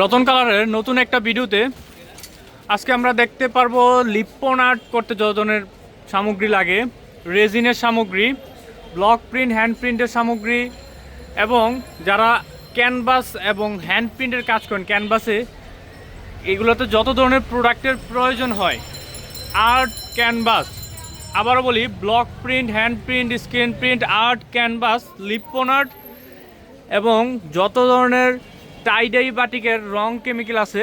রতন কালারের নতুন একটা ভিডিওতে আজকে আমরা দেখতে পারব লিপ্পন আর্ট করতে যত ধরনের সামগ্রী লাগে, রেজিনের সামগ্রী, ব্লক প্রিন্ট, হ্যান্ড প্রিন্টের সামগ্রী, এবং যারা ক্যানভাস এবং হ্যান্ড প্রিন্টের কাজ করেন, ক্যানভাসে এগুলোতে যত ধরনের প্রোডাক্টের প্রয়োজন হয়, আর্ট ক্যানভাস, আবারও বলি, block print, hand print, screen print, art canvas Lippan art, এবং যত ধরনের টাইডাই বাটিকের রং কেমিক্যাল আছে।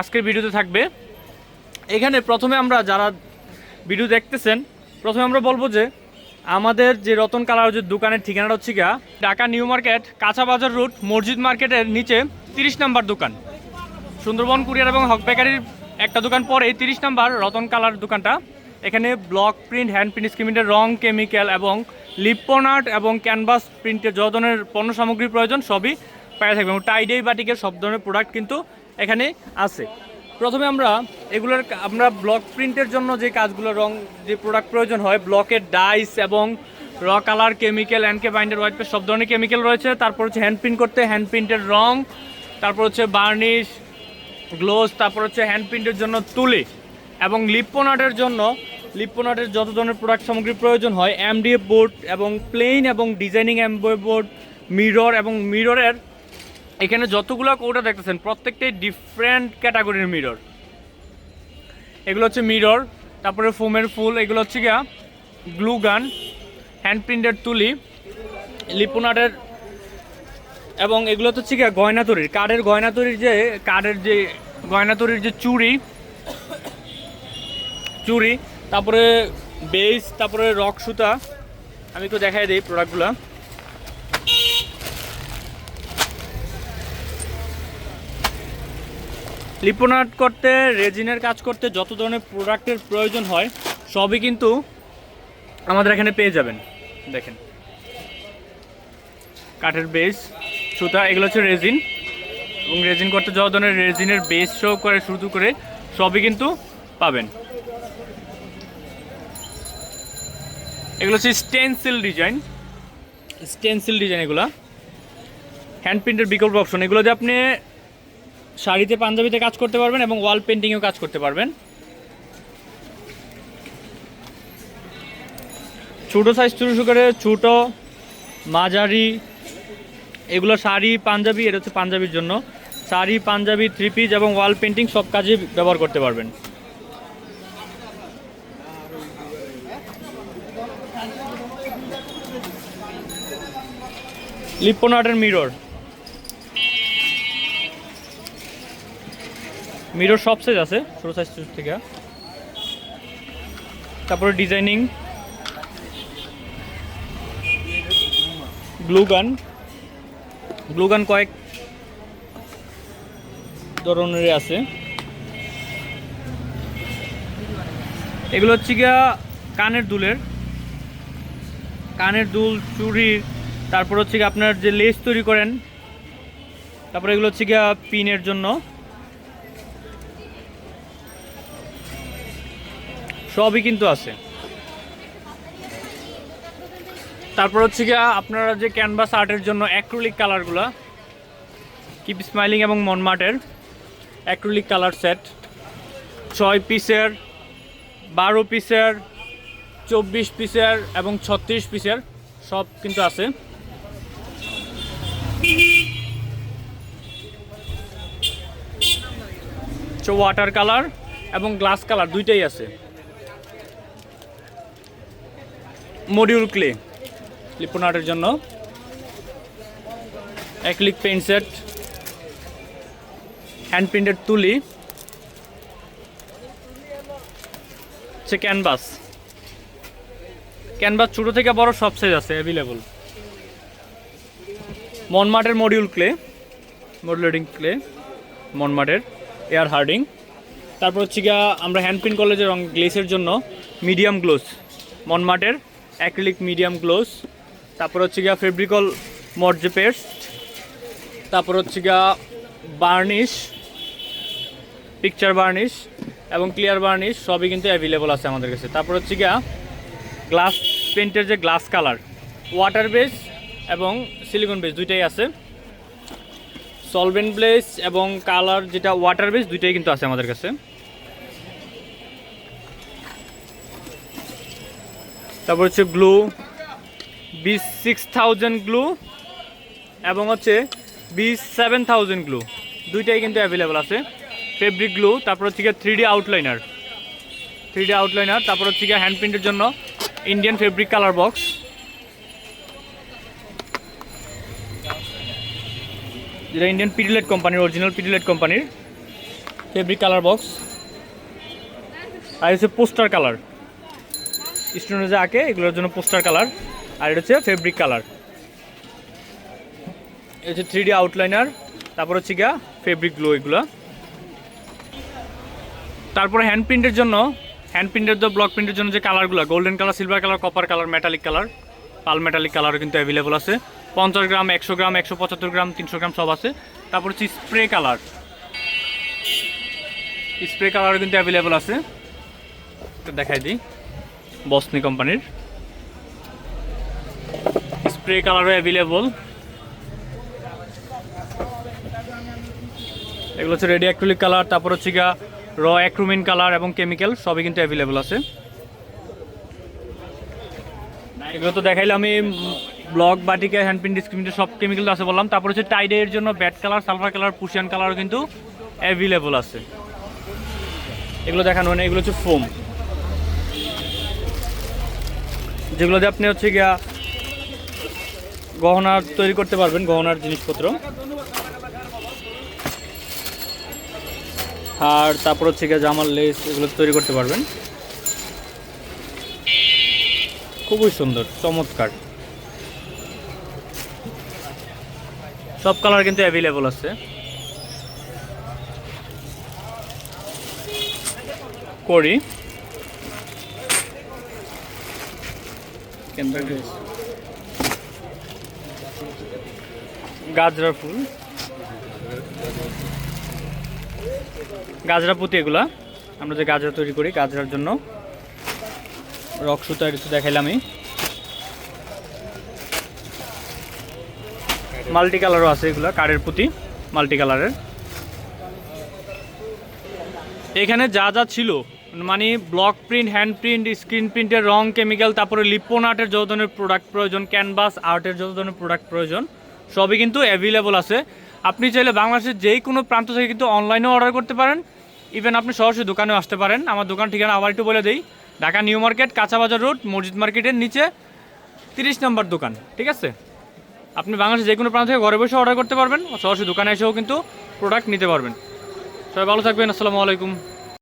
আজকের ভিডিওতে থাকবে। এখানে প্রথমে আমরা যারা ভিডিও দেখতেছেন, প্রথমে আমরা বলব যে আমাদের যে রতন কালার যে দোকানের ঠিকানাটা হচ্ছে গা ঢাকা নিউ মার্কেট, কাঁচা বাজার রুট মসজিদ মার্কেটের নিচে তিরিশ নাম্বার দোকান। সুন্দরবন কুরিয়ার এবং হক বেকারির একটা দোকান পরে তিরিশ নাম্বার রতন কালার দোকানটা। এখানে ব্লক প্রিন্ট, হ্যান্ড প্রিন্ট স্কিমিনের রং, কেমিক্যাল এবং লিপ্পন আর্ট এবং ক্যানভাস প্রিন্টের যত ধরনের পণ্য সামগ্রীর প্রয়োজন সবই পাওয়া থাকবে এবং টাইডেই বাটিকের সব ধরনের প্রোডাক্ট কিন্তু এখানে আছে। প্রথমে আমরা এগুলোর আমরা ব্লক প্রিন্টের জন্য যে কাজগুলো রং, যে প্রোডাক্ট প্রয়োজন হয় ব্লকের ডাইস এবং র কালার কেমিক্যাল অ্যান্ডকে বাইন্ডার হোয়াইট পেস্ট সব ধরনের কেমিক্যাল রয়েছে। তারপর হচ্ছে হ্যান্ড প্রিন্ট করতে হ্যান্ড প্রিন্টের রং, তারপর হচ্ছে বার্নিশ গ্লোভস তারপর হচ্ছে হ্যান্ড প্রিন্টের জন্য তুলি এবং লিপ্পন আর্টের জন্য লিপ্পন আর্টের যত ধরনের প্রোডাক্ট সামগ্রীর প্রয়োজন হয় এমডিএফ বোর্ড এবং প্লেন এবং ডিজাইনিং এমবয় বোর্ড মিরর এবং মিররের এখানে যতগুলো কৌটা দেখতেছেন, প্রত্যেকটাই ডিফারেন্ট ক্যাটাগরির মিরর এগুলো হচ্ছে মিরর তারপরে ফোমের ফুল, এগুলো হচ্ছে গিয়া গ্লু গান হ্যান্ড প্রিন্টের তুলি লিপ্পন আর্টের এবং এগুলো তো হচ্ছে গিয়া গয়না তৈরির কাঠের গয়না তৈরির যে, কাঠের যে গয়না তৈরির যে চুড়ি চুড়ি, তারপরে বেস তারপরে রক সুতা। আমি একটু দেখাই দিই প্রোডাক্টগুলো লিপন আর্ট করতে, রেজিনের কাজ করতে যত ধরনের প্রোডাক্টের প্রয়োজন হয়, সবই কিন্তু আমাদের এখানে পেয়ে যাবেন। দেখেন। কাঠের বেস সুতা, এগুলো হচ্ছে রেজিন। এবং রেজিন করতে যত ধরনের রেজিনের বেস শো করে, শুরু করে, সবই কিন্তু পাবেন। এগুলো হচ্ছে স্টেনসিল ডিজাইন স্টেনসিল ডিজাইন এগুলো। হ্যান্ড প্রিন্টের বিকল্প অপশন এগুলো যে আপনি শাড়িতে পাঞ্জাবিতে কাজ করতে পারবেন এবং ওয়াল পেন্টিংয়েও কাজ করতে পারবেন। ছোটো সাইজ শুরু করে ছোটো মাঝারি, এগুলো শাড়ি, পাঞ্জাবি, এটা হচ্ছে পাঞ্জাবির জন্য। শাড়ি, পাঞ্জাবি থ্রি পিস এবং ওয়াল পেন্টিং সব কাজে ব্যবহার করতে পারবেন। লিপ্পন আর্টের মিরর মিরর সব সাইজ আছে, ছোটো সাইজ থেকে। তারপরে ডিজাইনিং গ্লু গান গ্লু গান কয়েক ধরনের আছে। এগুলো হচ্ছে গিয়া কানের দুলের। কানের দুল চুড়ির তারপর হচ্ছে গিয়ে আপনার যে লেস তৈরি করেন, তারপরে এগুলো হচ্ছে গিয়া পিনের জন্য। সবই কিন্তু আছে। তারপর হচ্ছে গিয়া আপনারা যে ক্যানভাস আর্টের জন্য অ্যাক্রিলিক কালারগুলো কিপ স্মাইলিং এবং মনমার্টের অ্যাক্রিলিক কালার সেট ছয় পিসের বারো পিসের চব্বিশ পিসের এবং ছত্রিশ পিসের সব কিন্তু আছে। ওয়াটার কালার এবং গ্লাস কালার দুইটাই আছে। মডিউল ক্লে লিপন আর্টের জন্য। Acrylic paint set hand printed তুলি হচ্ছে ক্যানভাস ক্যানভাস ছোটো থেকে বড় সব সাইজ আছে অ্যাভেলেবল মনমার্টের মডিউল ক্লে মডুলেটিং ক্লে মনমার্টের এয়ার হার্ডিং তারপর হচ্ছে গিয়া আমরা হ্যান্ড প্রিন্ট কলেজের রং গ্লেসের জন্য মিডিয়াম গ্লোস মনমার্টের অ্যাক্রিলিক মিডিয়াম গ্লোস তারপর হচ্ছে গিয়া ফেব্রিকল মর্জে পেস্ট তারপর হচ্ছে গিয়া বার্নিশ পিকচার বার্নিশ এবং ক্লিয়ার বার্নিশ সবই কিন্তু অ্যাভেলেবল আছে আমাদের কাছে। তারপর হচ্ছে গিয়া গ্লাস পেন্টের যে গ্লাস কালার ওয়াটার বেস এবং সিলিকন বেস দুইটাই আছে। সলভেন্ট ব্লেস এবং কালার যেটা ওয়াটার বেস দুইটাই কিন্তু আছে আমাদের কাছে। তারপর হচ্ছে গ্লু বিশ সিক্স থাউজেন্ড গ্লু এবং হচ্ছে বিশ সেভেন থাউজেন্ড গ্লু। দুইটাই কিন্তু অ্যাভেলেবল আছে। ফেব্রিক গ্লু, তারপর হচ্ছে গিয়ে three D outliner three D outliner তারপর হচ্ছে গিয়ে হ্যান্ড প্রিন্টের জন্য ইন্ডিয়ান ফেব্রিক কালার বক্স যেটা ইন্ডিয়ান পিডিলেট কোম্পানির অরিজিনাল পিডিলেট কোম্পানির ফেব্রিক কালার বক্স আর হচ্ছে পোস্টার কালার স্টুডেন্ট যে আঁকে, এগুলোর জন্য পোস্টার কালার, আর এটা হচ্ছে ফেব্রিক কালার। এটা হচ্ছে থ্রি ডি আউটলাইনার তারপর হচ্ছে গিয়া ফেব্রিক গ্লো এগুলো। তারপরে হ্যান্ড প্রিন্টের জন্য হ্যান্ড প্রিন্টের তো ব্লক প্রিন্টের জন্য যে কালারগুলো golden colour silver colour copper colour metallic colour pearl metallic কালারও কিন্তু অ্যাভেলেবল আছে। পঞ্চাশ গ্রাম, একশো গ্রাম, একশো পঁচাত্তর গ্রাম, তিনশো গ্রাম সব আছে। তারপর হচ্ছে স্প্রে কালার স্প্রে কালারও কিন্তু অ্যাভেলেবল আছে। দেখাই দিই। বসনি কোম্পানির। স্প্রে কালারও অ্যাভেলেবল এগুলো হচ্ছে রেডি অ্যাক্রিলিক কালার, তারপর হচ্ছে গিয়া র অ্যাক্রুমিন কালার এবং কেমিক্যাল সবই কিন্তু অ্যাভেলেবল আছে। এগুলো তো দেখাইলে আমি ব্লক বাটিকে হ্যান্ড প্রিন্ট ডিসক্রিমিনেট সব কেমিক্যাল আছে বললাম। তারপর হচ্ছে টাইডের জন্য ব্যাট কালার সালফার কালার পুশিয়ান কালারও কিন্তু অ্যাভেলেবল আছে। এগুলো দেখানো হয় না এগুলো হচ্ছে ফোম যেগুলো দিয়ে আপনি হচ্ছে গিয়া গহনা তৈরি করতে পারবেন, গহনার জিনিসপত্র। আর তারপর হচ্ছে গিয়ে জামার লেস এগুলো তৈরি করতে পারবেন। খুবই সুন্দর, চমৎকার। সব কালার কিন্তু অ্যাভেলেবল আছে। করি। গাজরা ফুল। গাজরা পুঁতি এগুলা। আমরা যে গাজরা তৈরি করি গাজরার জন্য। রক সুতা একটু দেখাইলাম মাল্টি কালারও আছে এগুলা, কারের পুঁতি, মাল্টি কালারের। এখানে যা যা ছিল মানে block print hand print screen প্রিন্টের রং কেমিক্যাল তারপরে লিপন আর্টের যত ধরনের প্রোডাক্ট প্রয়োজন ক্যানভাস আর্টের যত ধরনের প্রোডাক্ট প্রয়োজন, সবই কিন্তু অ্যাভেলেবল আছে। আপনি চাইলে বাংলাদেশের যেই কোনো প্রান্ত থেকে কিন্তু অনলাইনেও অর্ডার করতে পারেন। ইভেন আপনি সরাসরি দোকানেও আসতে পারেন। আমার দোকান ঠিকানা আবার একটু বলে দিই। ঢাকা নিউ মার্কেট, কাঁচাবাজার রোড, মসজিদ মার্কেটের নিচে তিরিশ নম্বর দোকান, ঠিক আছে? আপনি বাংলাদেশের যে কোনো প্রান্ত থেকে ঘরে বসে অর্ডার করতে পারবেন। সরাসরি দোকানে এসেও কিন্তু প্রোডাক্ট নিতে পারবেন। সবাই ভালো থাকবেন। আসসালামু আলাইকুম।